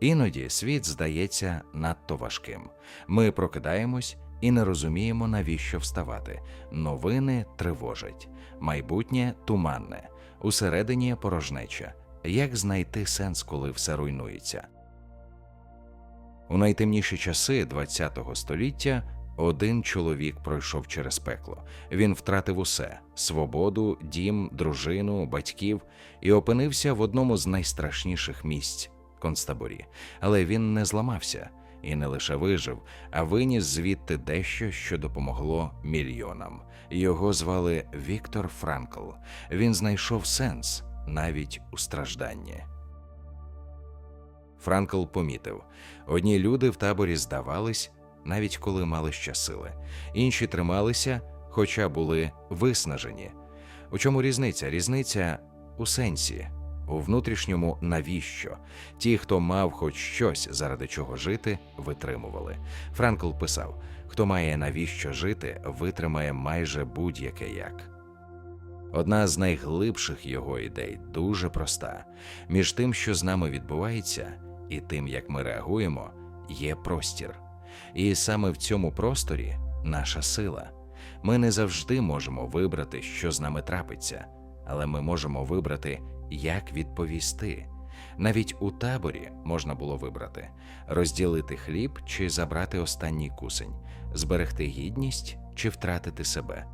Іноді світ здається надто важким. Ми прокидаємось і не розуміємо, навіщо вставати. Новини тривожать, майбутнє туманне, усередині порожнеча. Як знайти сенс, коли все руйнується? У найтемніші часи ХХ століття один чоловік пройшов через пекло. Він втратив усе свободу, дім, дружину, батьків і опинився в одному з найстрашніших місць концтаборі. Але він не зламався і не лише вижив, а виніс звідти дещо, що допомогло мільйонам. Його звали Віктор Франкл. Він знайшов сенс навіть у стражданні. Франкл помітив: одні люди в таборі здавались, навіть коли мали ще сили, інші трималися, хоча були виснажені. У чому різниця? Різниця у сенсі, у внутрішньому навіщо. Ті, хто мав хоч щось, заради чого жити, витримували. Франкл писав: хто має навіщо жити, витримає майже будь-яке як. Одна з найглибших його ідей дуже проста: між тим, що з нами відбувається, і тим, як ми реагуємо, є простір. І саме в цьому просторі наша сила. Ми не завжди можемо вибрати, що з нами трапиться, але ми можемо вибрати, як відповісти. Навіть у таборі можна було вибрати розділити хліб чи забрати останній кусень, зберегти гідність чи втратити себе.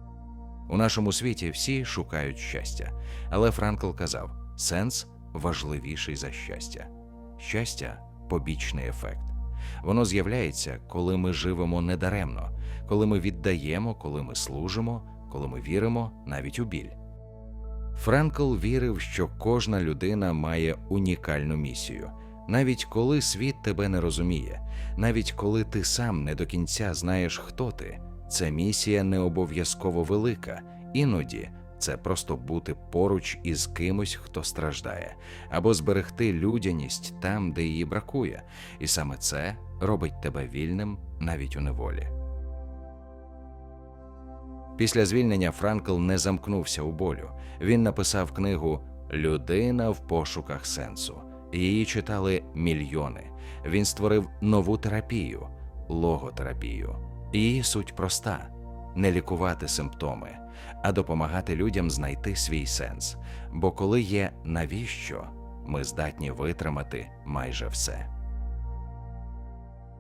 У нашому світі всі шукають щастя, але Франкл казав: сенс важливіший за щастя. Щастя побічний ефект. Воно з'являється, коли ми живемо недаремно, коли ми віддаємо, коли ми служимо, коли ми віримо навіть у біль. Франкл вірив, що кожна людина має унікальну місію, навіть коли світ тебе не розуміє, навіть коли ти сам не до кінця знаєш, хто ти. Ця місія не обов'язково велика, іноді це просто бути поруч із кимось, хто страждає, або зберегти людяність там, де її бракує, і саме це робить тебе вільним навіть у неволі. Після звільнення Франкл не замкнувся у болю. Він написав книгу Людина в пошуках сенсу. Її читали мільйони. Він створив нову терапію логотерапію. Її суть проста: не лікувати симптоми, а допомагати людям знайти свій сенс. Бо коли є навіщо, ми здатні витримати майже все.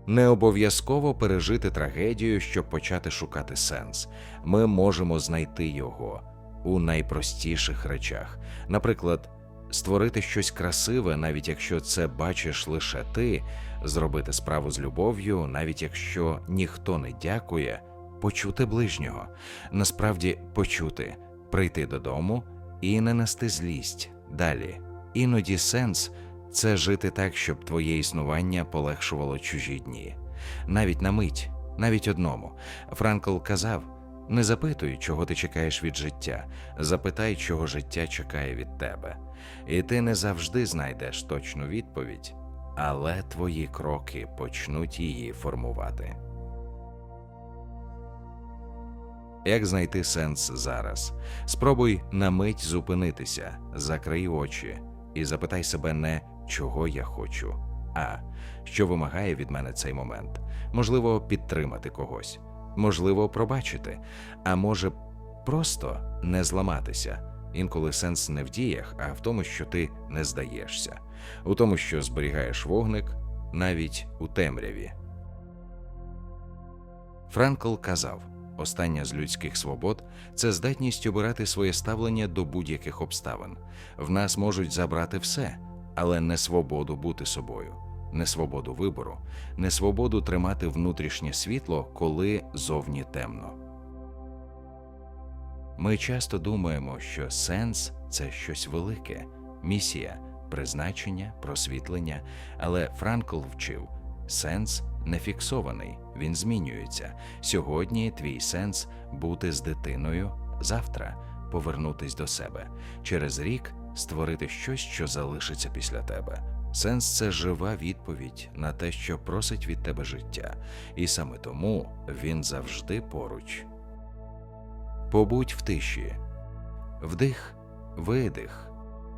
Не обов'язково пережити трагедію, щоб почати шукати сенс. Ми можемо знайти його у найпростіших речах. Наприклад, створити щось красиве, навіть якщо це бачиш лише ти, зробити справу з любов'ю, навіть якщо ніхто не дякує, почути ближнього, насправді почути, прийти додому і не нести злість. Далі. Іноді сенс це жити так, щоб твоє існування полегшувало чужі дні. Навіть на мить, навіть одному. Франкл казав: не запитуй, чого ти чекаєш від життя, запитай, чого життя чекає від тебе. І ти не завжди знайдеш точну відповідь, але твої кроки почнуть її формувати. Як знайти сенс зараз? Спробуй на мить зупинитися, закрий очі і запитай себе не чого я хочу, а що вимагає від мене цей момент. Можливо, підтримати когось, можливо, пробачити, а може просто не зламатися. Інколи сенс не в діях, а в тому, що ти не здаєшся, у тому, що зберігаєш вогник навіть у темряві. Франкл казав. Остання з людських свобод це здатність обирати своє ставлення до будь-яких обставин. В нас можуть забрати все, але не свободу бути собою, не свободу вибору, не свободу тримати внутрішнє світло, коли зовні темно. Ми часто думаємо, що сенс це щось велике, місія, призначення, просвітлення, але Франкл вчив сенс не фіксований, він змінюється. Сьогодні твій сенс бути з дитиною, завтра повернутись до себе, через рік створити щось, що залишиться після тебе. Сенс це жива відповідь на те, що просить від тебе життя, і саме тому він завжди поруч. Побудь в тиші, вдих, видих.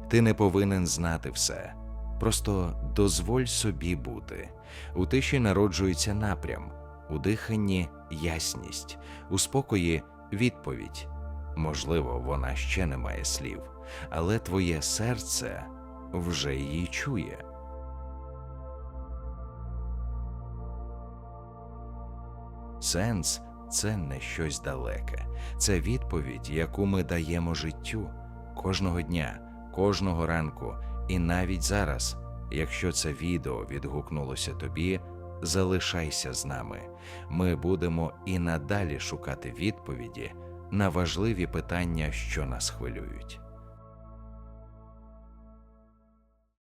Ти не повинен знати все. Просто дозволь собі бути. У тиші народжується напрям, у диханні ясність, у спокої відповідь. Можливо, вона ще не має слів, але твоє серце вже її чує. Сенс це не щось далеке, це відповідь, яку ми даємо життю кожного дня, кожного ранку, і навіть зараз, якщо це відео відгукнулося тобі, залишайся з нами. Ми будемо і надалі шукати відповіді на важливі питання, що нас хвилюють.